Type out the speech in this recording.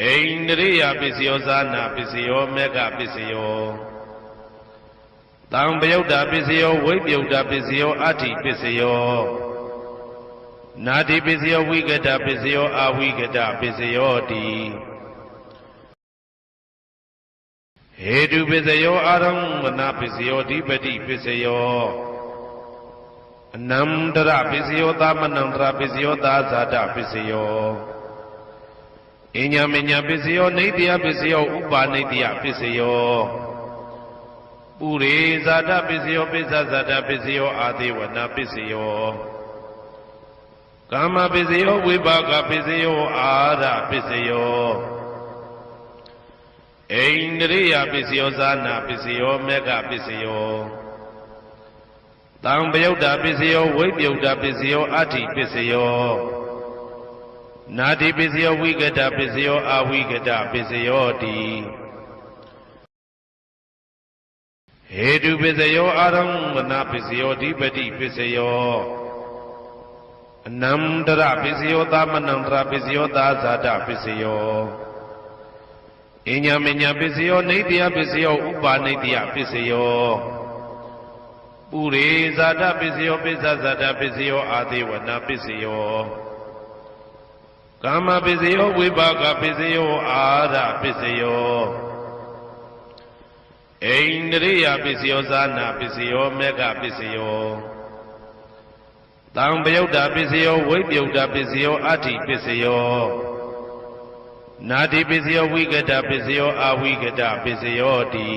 ဣန္ဒရိယပစ္စယောဇာနာပစ္စယောမေဃပစ္စယောတံပယုတ်တာပစ္စယောဝိပယုတ်တာပစ္စယောအဋ္ဌိပစ္စယောနာတိပစ္စယောဝိကတပစ္စယောအဝိကတပစ္စယောတိဟေတုပစ္စယောအာရမဏပစ္စယောဓိပတိပစ္စယောအနန္တရပစ္စယောသမနန္တရပစ္စယောသာဇာတပစ္စယော အညမညပစ္စယောနေတယပစ္စယောဥပါနေတယပစ္စယောပုရိဇာတပစ္စယောပိစ္ဆဇာတပစ္စယောအာသေဝနာပစ္စယောကာမပစ္စယောဝိပါကပစ္စယောအာရပစ္စယောဣန္ဒရိယပစ္စယောဇာနာပစ္စယောမေဃပစ္စယောတံပယုတ်တာပစ္စယောဝိပယုတ်တာပစ္စယောအဋ္ဌိပစ္စယော နာတိပစ္စယောဝိကတပစ္စယောအဝိကတပစ္စယောတိဟေတုပစ္စယောအာရမဏပစ္စယောဓိပတိပစ္စယောအနန္တရပစ္စယောသမနန္တရပစ္စယောသာဇာတပစ္စယောအညမညပစ္စယောနေတယပစ္စယောဥပါနေတယပစ္စယောပုရိဇာတပစ္စယောပိစ္ဆဇာတပစ္စယောအာသေဝနာပစ္စယော ကာမပစ္စယောဝိပါကပစ္စယောအာရပစ္စယောဣန္ဒရိယပစ္စယောဇာနာပစ္စယောမေဃပစ္စယောတံပယုတ်တာပစ္စယောဝိပယုတ်တာပစ္စယောအဋ္ဌိပစ္စယောနာတိပစ္စယောဝိကတပစ္စယောအဝိကတပစ္စယောတိ